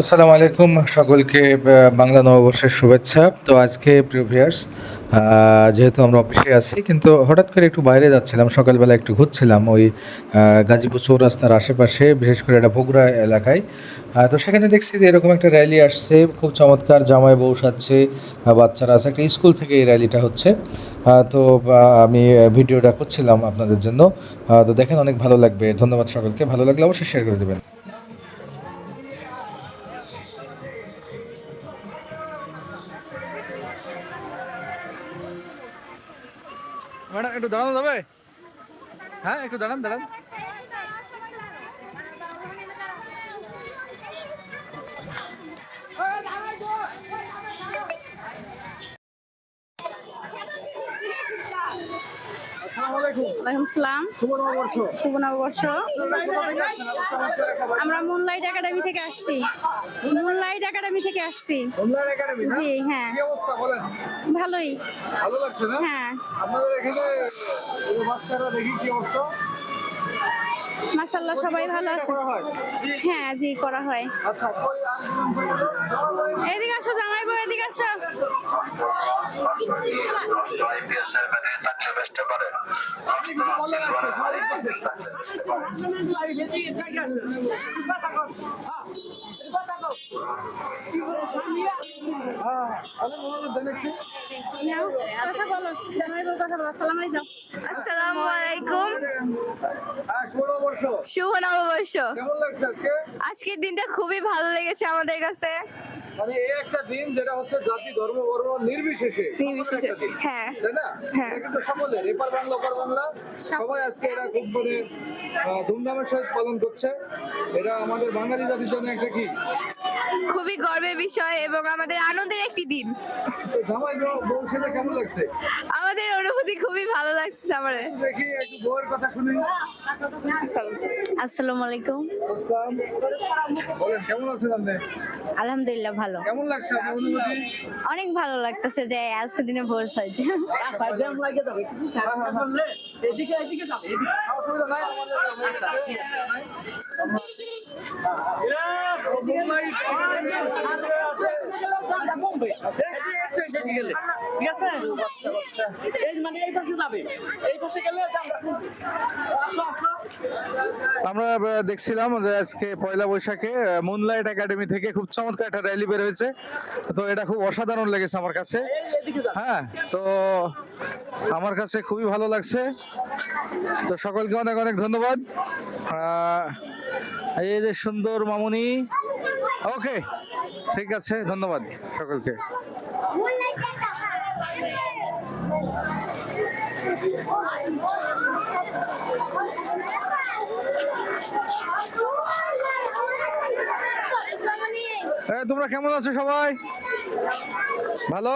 আসসালামু আলাইকুম সকলকে বাংলা নববর্ষের শুভেচ্ছা। তো আজকে প্রিভিয়ার্স যেহেতু আমরা অফিসে আছি, কিন্তু হঠাৎ করে একটু বাইরে যাচ্ছিলাম, সকালবেলা একটু ঘুরছিলাম ওই গাজীপুর চৌরাস্তার আশেপাশে, বিশেষ করে এটা বগুড়া এলাকায়। তো সেখানে দেখছি যে এরকম একটা র্যালি আসছে, খুব চমৎকার, জামাই বউ সাজছে বাচ্চারা আছে, একটা স্কুল থেকে এই র্যালিটা হচ্ছে। তো আমি ভিডিওটা করছিলাম আপনাদের জন্য। তো দেখেন অনেক ভালো লাগবে। ধন্যবাদ সকলকে, ভালো লাগলে অবশ্যই শেয়ার করে দেবেন। ম্যাডাম একটু দাঁড়ানো যাবে হ্যাঁ একটু দাঁড়ান দাঁড়ান। আমরা মুনলাইট একাডেমি থেকে আসছি। মুনলাইট একাডেমি থেকে আসছি। অনলাইন একাডেমি না? জি হ্যাঁ। কি অবস্থা বলেন? ভালোই। ভালো লাগছে না? হ্যাঁ। আপনাদের এখানে বাচ্চারা দেখি কি অবস্থা? মাশাল্লাহ সবাই ভালো আছে। হ্যাঁ? জি করা হয়। আচ্ছা? এদিকে আসো জামাই বউ এদিকে আসো। আসসালামু আলাইকুম শুভ নববর্ষ। আজকের দিনটা খুবই ভালো লেগেছে আমাদের কাছে মানে এই একটা দিন যেটা হচ্ছে জাতি ধর্ম বর্ণ নির্বিশেষে। নির্বিশেষে। হ্যাঁ। তাই না? হ্যাঁ। কিন্তু সকলের এপার বাংলা ওপার বাংলা। সবাই আজকে এটা খুব মানে ধুমধামের সহিত পালন করছে। এটা আমাদের বাঙালি জাতির জন্য একটা কি? খুবই গর্বের বিষয় এবং আমাদের আনন্দের একটি দিন। জামাই বউ সেটা কেমন লাগছে? আমাদের খুবই ভালো লাগছে আমার। দেখি একটু বউয়ের কথা শুনি। আসসালামু আলাইকুম। বলেন কেমন আছেন আপনি? আলহামদুলিল্লাহ ভালো। কেমন লাগছে অনুভূতি? অনেক ভালো লাগতেছে যে আজকের দিনে ভোর আমরা দেখছিলাম যে আজকে পয়লা বৈশাখে মুনলাইট একাডেমি থেকে খুব চমৎকার একটা র্যালি বের হয়েছে। তো এটা খুব অসাধারণ লেগেছে আমার কাছে। হ্যাঁ তো আমার কাছে খুবই ভালো লাগছে। তো সকলকে অনেক অনেক ধন্যবাদ। এই যে সুন্দর মামুনি। ওকে। ঠিক আছে ধন্যবাদ সকলকে। তোমরা কেমন আছো সবাই? ভালো?